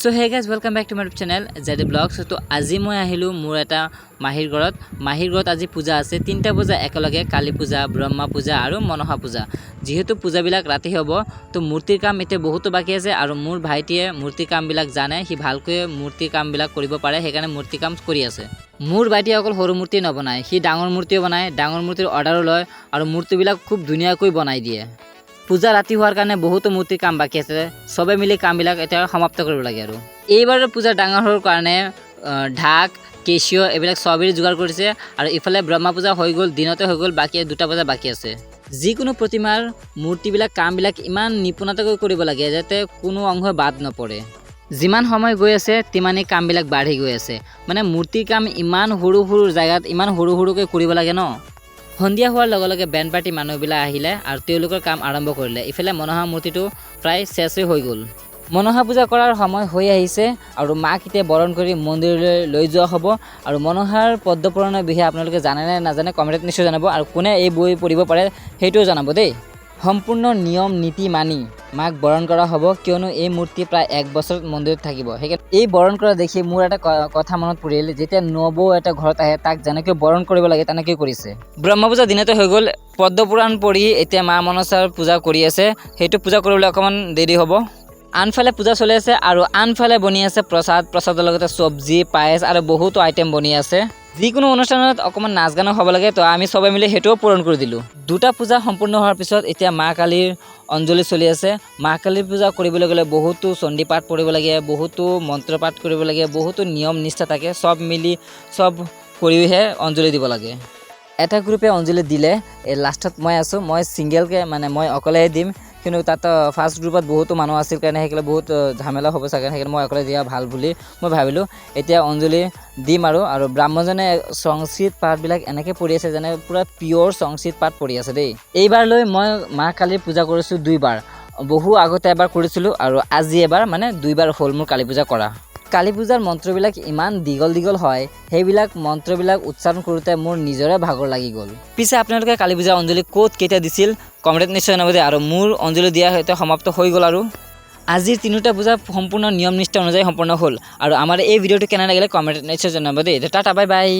So' hey guys welcome back to my channel Z vlogs ত' আজি মই আহিলোঁ মোৰ এটা মাহীৰ ঘৰত। মাহীৰ ঘৰত আজি পূজা আছে, তিনিটা পূজা একেলগে, কালী পূজা, ব্ৰহ্মা পূজা আৰু মনসা পূজা। যিহেতু পূজাবিলাক ৰাতি হ'ব, তো মূৰ্তিৰ কাম এতিয়া বহুতো বাকী আছে আৰু মোৰ ভাইটিয়ে মূৰ্তিৰ কামবিলাক জানে, সি ভালকৈ মূৰ্তিৰ কামবিলাক কৰিব পাৰে, সেইকাৰণে মূৰ্তি কাম কৰি আছে। মোৰ ভাইটিয়ে অকল সৰু মূৰ্তি নবনায়, সি ডাঙৰ মূৰ্তিও বনায়, ডাঙৰ মূৰ্তিৰ অৰ্ডাৰো লয় আৰু মূৰ্তিবিলাক খুব ধুনীয়াকৈ বনাই দিয়ে। পূজা ৰাতি হোৱাৰ কাৰণে বহুতো মূৰ্তিৰ কাম বাকী আছে। চবে মিলি কামবিলাক এতিয়া সমাপ্ত কৰিব লাগে আৰু। এইবাৰৰ পূজা ডাঙৰ হোৱাৰ কাৰণে ঢাক কেচিঅ' এইবিলাক চবেই যোগাৰ কৰিছে আৰু ইফালে ব্ৰহ্মা পূজা হৈ গ'ল, দিনতে হৈ গ'ল, বাকী দুটা পূজা বাকী আছে। যিকোনো প্ৰতিমাৰ মূৰ্তিবিলাক, কামবিলাক ইমান নিপুণতাকৈ কৰিব লাগে যাতে কোনো অংশ বাদ নপৰে। যিমান সময় গৈ আছে তিমানেই কামবিলাক বাঢ়ি গৈ আছে। মানে মূৰ্তিৰ কাম ইমান সৰু সৰু জেগাত, ইমান সৰু সৰুকৈ কৰিব লাগে ন? সন্ধিয়া হোৱাৰ লগে লগে বেণ্ড পাৰ্টি মানুহবিলাক আহিলে আৰু তেওঁলোকৰ কাম আৰম্ভ কৰিলে। ইফালে মনোহা মূৰ্তিটো প্ৰায় শেষ হৈ গ'ল। মনসা পূজা কৰাৰ সময় হৈ আহিছে আৰু মাক এতিয়া বৰণ কৰি মন্দিৰলৈ লৈ যোৱা হ'ব আৰু মনোহাৰ পদ্মপুৰাণৰ বিষয়ে আপোনালোকে জানে নে নাজানে, কমেণ্টত নিশ্চয় জনাব আৰু কোনে এই বই পঢ়িব পাৰে সেইটোও জনাব দেই। সম্পূৰ্ণ নিয়ম, নীতি মানি মাক বৰণ কৰা হ'ব, কিয়নো এই মূৰ্তি প্ৰায় এক বছৰ মন্দিৰত থাকিব। সেইকাৰণে এই বৰণ কৰা দেখি মোৰ এটা কথা মনত পৰিল, যেতিয়া নবৌ এটা ঘৰত আহে, তাক যেনেকৈ বৰণ কৰিব লাগে, তেনেকৈ কৰিছে। ব্ৰহ্ম পূজা দিনতে হৈ গ'ল, পদ্মপুৰাণ পঢ়ি এতিয়া মা মনসাৰ পূজা কৰি আছে। সেইটো পূজা কৰিবলৈ অকণমান দেৰি হ'ব। আনফালে পূজা চলি আছে আৰু আনফালে বনি আছে প্ৰসাদ, প্ৰসাদৰ লগতে চব্জি, পায়স আৰু বহুতো আইটেম বনি আছে। যিকোনো অনুষ্ঠানত অকণমান নাচ গানো হ'ব লাগে, তো আমি চবে মিলি সেইটোও পূৰণ কৰি দিলোঁ। দুটা পূজা সম্পূৰ্ণ হোৱাৰ পিছত এতিয়া মা কালীৰ অঞ্জলি চলি আছে। মা কালীৰ পূজা কৰিবলৈ গ'লে বহুতো চণ্ডী পাঠ পঢ়িব লাগে, বহুতো মন্ত্ৰ পাঠ কৰিব লাগে, বহুতো নিয়ম নিষ্ঠা থাকে। চব মিলি, চব কৰিহে অঞ্জলি দিব লাগে। এটা গ্ৰুপে অঞ্জলি দিলে লাষ্টত মই আছোঁ, মই ছিংগেলকৈ মানে মই অকলেহে দিম। কিন্তু তাত ফাৰ্ষ্ট গ্ৰুপত বহুতো মানুহ আছিল কাৰণে সেইকাৰণে বহুত ঝামেলা হ'ব চাগে সেইকাৰণে মই অকলে দিয়া ভালো বুলি মই ভাবিলোঁ। এতিয়া অঞ্জলি দিম আৰু আৰু ব্ৰাহ্মণজনে সংস্কৃত পাঠবিলাক এনেকৈ পঢ়ি আছে যেনে পূৰা পিয়'ৰ সংস্কৃত পাঠ পঢ়ি আছে দেই। এইবাৰলৈ মই মা কালীৰ পূজা কৰিছোঁ দুইবাৰ। বহু আগতে এবাৰ কৰিছিলোঁ আৰু আজি এবাৰ মানে দুইবাৰ হ'ল মোৰ কালী পূজা কৰা। কালী পূজাৰ মন্ত্ৰবিলাক ইমান দীঘল দীঘল হয়, সেইবিলাক মন্ত্ৰবিলাক উচ্চাৰণ কৰোঁতে মোৰ নিজৰে ভাগৰ লাগি গ'ল। পিছে আপোনালোকে কালী পূজাৰ অঞ্জলি ক'ত কেতিয়া দিছিল? কমেণ্টত নিশ্চয় নবদে আৰু মোৰ অঞ্জলি দিয়া সৈতে সমাপ্ত হৈ গ'ল আৰু। আজিৰ তিনিওটা পূজা সম্পূৰ্ণ নিয়ম নিষ্ঠা অনুযায়ী সম্পূৰ্ণ হ'ল। আৰু আমাৰ এই ভিডিঅ'টো কেনে লাগিলে কমেণ্টত নিশ্চয় জনাব দেই টাটা বাই বাই